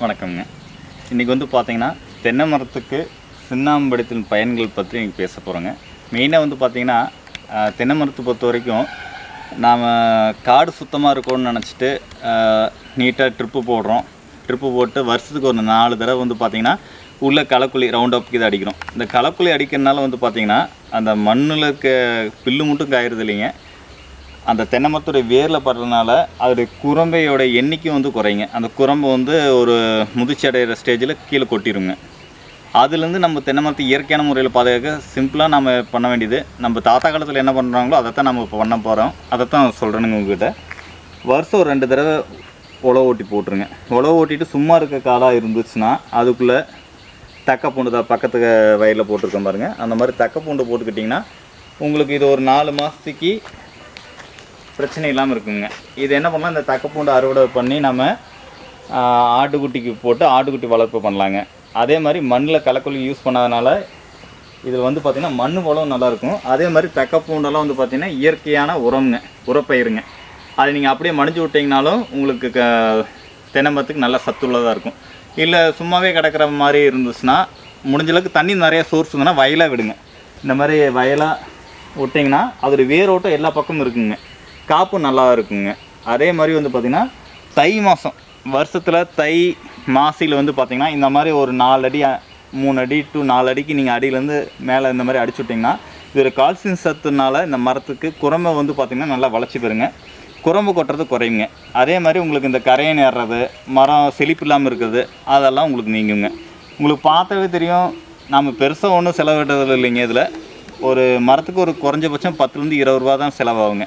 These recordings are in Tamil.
வணக்கம்ங்க. இன்றைக்கி வந்து பார்த்திங்கன்னா தென்னை மரத்துக்கு சுண்ணாம்படித்தின் பயன்கள் பற்றி இன்றைக்கி பேச போகிறோங்க மெயினாக வந்து பார்த்திங்கன்னா தென்னை மரத்தை பொறுத்த வரைக்கும் நாம் காடு சுத்தமாக இருக்கணும்னு நினச்சிட்டு நீட்டாக ட்ரிப்பு போடுறோம். ட்ரிப்பு போட்டு வருஷத்துக்கு ஒரு நாலு தடவை வந்து பார்த்திங்கன்னா உள்ள களக்குழி ரவுண்ட் அப்புக்கு இதை அடிக்கிறோம். இந்த களக்குழி அடிக்கிறதுனால வந்து பார்த்திங்கன்னா அந்த மண்ணில் இருக்க பில்லு மட்டும் காயறது இல்லைங்க. அந்த தென்னமரத்துடைய வேரில் படுறதுனால அதோடைய குரம்பையோட எண்ணிக்கை வந்து குறையுங்க. அந்த குரம்பு வந்து ஒரு முதிர்ச்சி அடைகிற ஸ்டேஜில் கீழே கொட்டிடுங்க அதுலேருந்து நம்ம தென்னை மரத்தை இயற்கையான முறையில் பாதுகாக்க சிம்பிளாக நம்ம பண்ண வேண்டியது. நம்ம தாத்தா காலத்தில் என்ன பண்ணுறாங்களோ அதை தான் நம்ம இப்போ பண்ண போகிறோம் அதை தான் சொல்கிறேனுங்க உங்ககிட்ட. வருஷம் ஒரு ரெண்டு தடவை உழவு ஓட்டி போட்டுருங்க. உழவு ஓட்டிட்டு சும்மா இருக்க காலாக இருந்துச்சுன்னா அதுக்குள்ளே தக்க பூண்டு தான் பக்கத்து வயலில் போட்டிருக்கேன் பாருங்கள் அந்த மாதிரி தக்க பூண்டு போட்டுக்கிட்டிங்கன்னா உங்களுக்கு இது ஒரு நாலு மாதத்துக்கு பிரச்சனை இல்லாமல் இருக்குங்க. இது என்ன பண்ணலாம்? இந்த தக்கப்பூண்டு அறுவடை பண்ணி நம்ம ஆட்டுக்குட்டிக்கு போட்டு ஆட்டுக்குட்டி வளர்ப்பு பண்ணலாங்க. அதே மாதிரி மண்ணில் கலக்கொல்லி யூஸ் பண்ணாதனால இதில் வந்து பார்த்திங்கன்னா மண் வளம் நல்லாயிருக்கும் அதே மாதிரி தக்கப்பூண்டெல்லாம் வந்து பார்த்திங்கன்னா இயற்கையான உரம்ங்க உரப்பயிருங்க. அதை நீங்கள் அப்படியே மடிஞ்சு விட்டிங்கனாலும் உங்களுக்கு க தென்னை நல்லா சத்துள்ளதாக இருக்கும். இல்லை சும்மாவே கிடக்கிற மாதிரி இருந்துச்சுன்னா முடிஞ்ச அளவுக்கு தண்ணி நிறைய சோர்ஸ் இருந்ததுன்னா வயலாக விடுங்க. இந்த மாதிரி வயலாக விட்டிங்கன்னா அதோடய வேரோட்டம் எல்லா பக்கமும் இருக்குங்க. காப்பு நல்லா இருக்குங்க. அதே மாதிரி வந்து பார்த்திங்கன்னா தை மாதம் வருஷத்தில் தை மாசியில் வந்து பார்த்திங்கன்னா இந்த மாதிரி ஒரு நாலு அடி மூணு அடி டு நாலு அடிக்கு நீங்கள் அடியிலேருந்து மேலே இந்த மாதிரி அடிச்சு விட்டிங்கன்னா இது கால்சியம் சத்துனால இந்த மரத்துக்கு குரம்பை வந்து பார்த்திங்கன்னா நல்லா வளர்ச்சி பெறுங்க. குரம்பு கொட்டுறது குறையுங்க. அதே மாதிரி உங்களுக்கு இந்த கரையன் ஏறுறது மரம் செழிப்பு இல்லாமல் இருக்கிறது அதெல்லாம் உங்களுக்கு நீங்குங்க. உங்களுக்கு பார்த்தாவே தெரியும் நம்ம பெருசாக ஒன்றும் செலவிடுறது இல்லைங்க இதில். ஒரு மரத்துக்கு ஒரு குறைஞ்சபட்சம் பத்துலேருந்து இருபது ரூபா தான் செலவாகுங்க.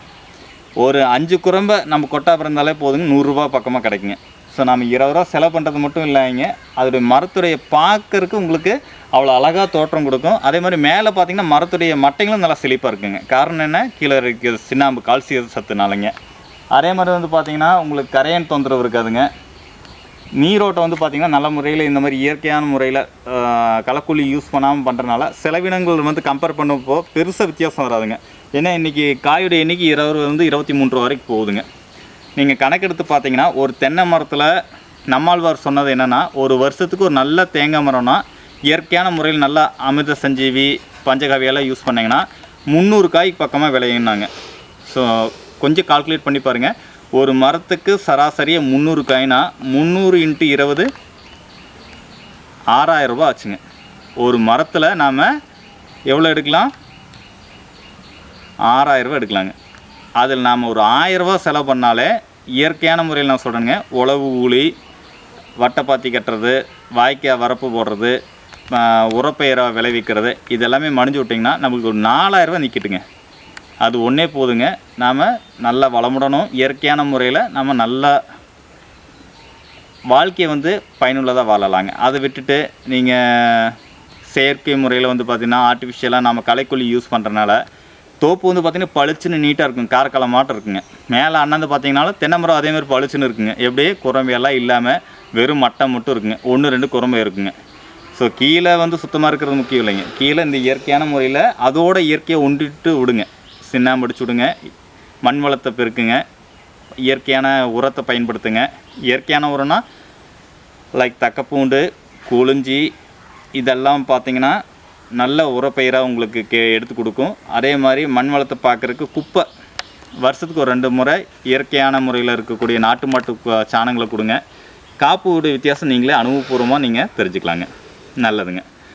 ஒரு அஞ்சு குரம்பை நம்ம கொட்டா பிறந்தாலே போதுங்க. நூறுரூவா பக்கமாக கிடைக்குங்க. ஸோ நம்ம இருபது ரூபா செலவு பண்ணுறது மட்டும் இல்லைங்க அதோடைய மரத்துடைய பார்க்கறதுக்கு உங்களுக்கு அவ்வளோ அழகாக தோற்றம் கொடுக்கும். அதே மாதிரி மேலே பார்த்தீங்கன்னா மரத்துடைய மட்டைகளும் நல்லா செழிப்பாக இருக்குங்க. காரணம் என்ன? கீழே இருக்கிற சின்னாம்பு கால்சியம் சத்துனாலங்க. அதே மாதிரி வந்து பார்த்தீங்கன்னா உங்களுக்கு கரையன் தொந்தரவு இருக்காதுங்க. நீரோட்டம் வந்து பார்த்திங்கன்னா நல்ல முறையில் இந்த மாதிரி இயற்கையான முறையில் கலக்குழி யூஸ் பண்ணாமல் பண்ணுறனால செலவினங்கள் வந்து கம்பேர் பண்ணப்போ பெருசாக வித்தியாசம் வராதுங்க. ஏன்னா இன்றைக்கி காயோட எண்ணிக்கை இருபது வந்து இருபத்தி மூன்று ரூபா வரைக்கும் போகுதுங்க. நீங்கள் கணக்கெடுத்து பார்த்தீங்கன்னா ஒரு தென்னை மரத்தில் நம்மாழ்வார் சொன்னது என்னென்னா ஒரு வருஷத்துக்கு ஒரு நல்ல தேங்காய் மரம்னா இயற்கையான முறையில் நல்லா அமிர்த சஞ்சீவி பஞ்சகாவியெல்லாம் யூஸ் பண்ணிங்கன்னா முந்நூறு காய் பக்கமாக விளையுனாங்க ஸோ கொஞ்சம் கால்குலேட் பண்ணி பாருங்கள் ஒரு மரத்துக்கு சராசரியாக முந்நூறு காய்னா முந்நூறு இன்ட்டு இருபது ஆறாயிரம் ரூபா ஆச்சுங்க. ஒரு மரத்தில் நாம் எவ்வளோ எடுக்கலாம்? ஆறாயிரம் ரூபாய் எடுக்கலாங்க. அதில் நாம் ஒரு ஆயிரம் செலவு பண்ணாலே இயற்கையான முறையில் நான் சொல்கிறேங்க உழவு ஊழி வட்டைப்பாத்தி கட்டுறது வாய்க்கால் வரப்பு போடுறது உரப்பயிரை விளைவிக்கிறது இதெல்லாமே மணிஞ்சு விட்டிங்கன்னா நம்மளுக்கு ஒரு நாலாயிரம் நிற்கிட்டுங்க அது ஒன்றே போதுங்க. நாம் நல்லா வளமுடணும். இயற்கையான முறையில் நம்ம நல்லா வாழ்க்கையை வந்து பயனுள்ளதாக வாழலாங்க. அதை விட்டுட்டு நீங்கள் செயற்கை முறையில் வந்து பார்த்திங்கன்னா ஆர்டிஃபிஷியலாக நம்ம களைக்கொல்லி யூஸ் பண்ணுறனால தோப்பு வந்து பார்த்திங்கன்னா பளிச்சுன்னு நீட்டாக இருக்கும் காரக்காலம் மாட்டம் இருக்குங்க. மேலே அண்ணாந்து பார்த்திங்கனாலும் தென்னை மரம் அதே மாதிரி பளிச்சுன்னு இருக்குங்க. எப்படியே குரம்பையெல்லாம் இல்லாமல் வெறும் மட்டம் மட்டும் இருக்குங்க. ஒன்று ரெண்டு குரம்பை இருக்குங்க. ஸோ கீழே வந்து சுத்தமாக இருக்கிறது முக்கியம் இல்லைங்க. கீழே இந்த இயற்கையான முறையில் அதோட இயற்கையை ஒன்றிட்டு விடுங்க. சின்னாம்படிச்சு விடுங்க. மண் வளத்தை பெருக்குங்க. இயற்கையான உரத்தை பயன்படுத்துங்க. இயற்கையான உரம்னா லைக் தக்கப்பூண்டு குளிஞ்சி இதெல்லாம் பார்த்தீங்கன்னா நல்ல உரப்பயிராக உங்களுக்கு கே எடுத்து கொடுக்கும். அதே மாதிரி மண் வளத்தை பார்க்குறக்கு குப்பை. வருஷத்துக்கு ஒரு ரெண்டு முறை இயற்கையான முறையில் இருக்கக்கூடிய நாட்டு மாட்டு சாணங்களை கொடுங்க. காப்பு வீடு வித்தியாசம் நீங்களே அனுபவபூர்வமாக நீங்கள் தெரிஞ்சுக்கலாங்க. நல்லதுங்க.